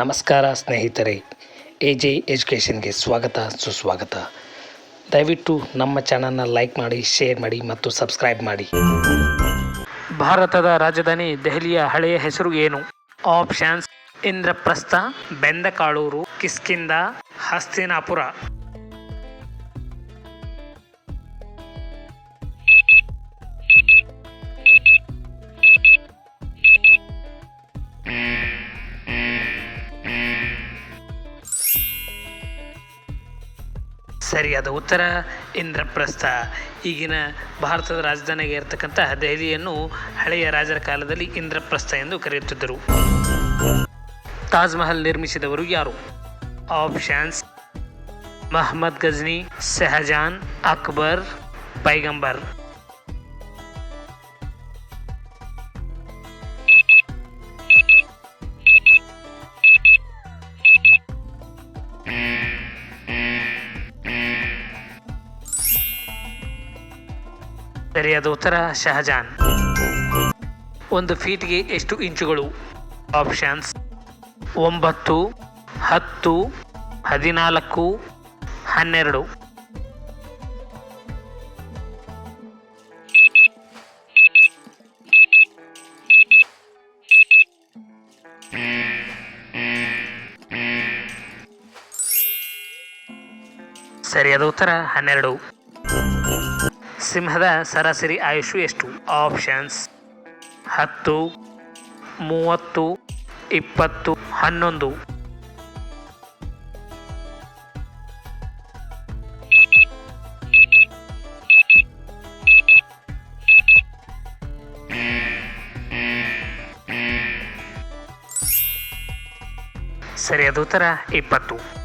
ನಮಸ್ಕಾರ ಸ್ನೇಹಿತರೆ A J ಎಜುಕೇಷನ್ಗೆ ಸ್ವಾಗತ, ಸುಸ್ವಾಗತ. ದಯವಿಟ್ಟು ನಮ್ಮ ಚಾನಲ್ನ ಲೈಕ್ ಮಾಡಿ, ಶೇರ್ ಮಾಡಿ ಮತ್ತು ಸಬ್ಸ್ಕ್ರೈಬ್ ಮಾಡಿ. ಭಾರತದ ರಾಜಧಾನಿ ದೆಹಲಿಯ ಹಳೆಯ ಹೆಸರು ಏನು? ಆಪ್ಷನ್ಸ್, ಇಂದ್ರಪ್ರಸ್ಥ, ಬೆಂದಕಾಳೂರು ಕಿಸ್ಕಿಂದ ಹಸ್ತಿನಾಪುರ. ಸರಿಯಾದ ಉತ್ತರ ಇಂದ್ರಪ್ರಸ್ಥ. ಈಗಿನ ಭಾರತದ ರಾಜಧಾನಿಗೆ ಇರತಕ್ಕಂತಹ ದೆಹಲಿಯನ್ನು ಹಳೆಯ ರಾಜರ ಕಾಲದಲ್ಲಿ ಇಂದ್ರಪ್ರಸ್ಥ ಎಂದು ಕರೆಯುತ್ತಿದ್ದರು. ತಾಜ್ ಮಹಲ್ ನಿರ್ಮಿಸಿದವರು ಯಾರು? ಆಪ್ಷನ್ಸ್, ಮಹಮ್ಮದ್ ಗಜ್ನಿ, ಶಹಜಾನ್, ಅಕ್ಬರ್, ಪೈಗಂಬರ್. ಸರಿಯಾದ ಉತ್ತರ ಶಹಜಾನ್. ಒಂದು ಫೀಟ್ಗೆ ಎಷ್ಟು ಇಂಚುಗಳು? ಆಪ್ಷನ್ಸ್ ಒಂಬತ್ತು, ಹತ್ತು, ಹದಿನಾಲ್ಕು, ಹನ್ನೆರಡು. ಸರಿಯಾದ ಉತ್ತರ ಹನ್ನೆರಡು. ಸಿಂಹದ ಸರಾಸರಿ ಆಯುಷು ಎಷ್ಟು? ಆಪ್ಷನ್ಸ್ ಹತ್ತು ಮೂವತ್ತು ಇಪ್ಪತ್ತು ಹನ್ನೊಂದು. ಸರಿಯಾದ ಉತ್ತರ ಇಪ್ಪತ್ತು.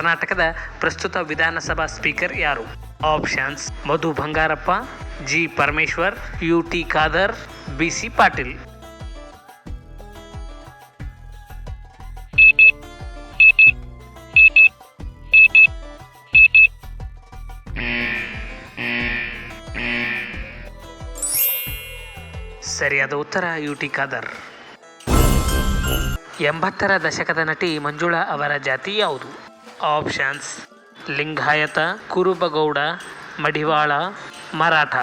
ಕರ್ನಾಟಕದ ಪ್ರಸ್ತುತ ವಿಧಾನಸಭಾ ಸ್ಪೀಕರ್ ಯಾರು? Options, Madhu Bangarappa, G Parameshwar, U T Khader, B C Patil. ಸರಿಯಾದ ಉತ್ತರ, ಯು ಟಿ ಖಾದರ್. ಎಂಬತ್ತರ ದಶಕದ ನಟಿ ಮಂಜುಳಾ ಅವರ ಜಾತಿ ಯಾವುದು? ಆಪ್ಷನ್ಸ್. ಲಿಂಗಾಯತ, ಕುರುಬಗೌಡ, ಮಡಿವಾಳ, ಮರಾಠ.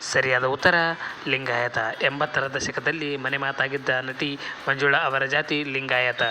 ಸರಿಯಾದ ಉತ್ತರ, ಲಿಂಗಾಯತ. ಎಂಬತ್ತರ ದಶಕದಲ್ಲಿ ಮನೆ ಮಾತಾಗಿದ್ದ ನಟಿ ಮಂಜುಳಾ ಅವರ ಜಾತಿ ಲಿಂಗಾಯತ.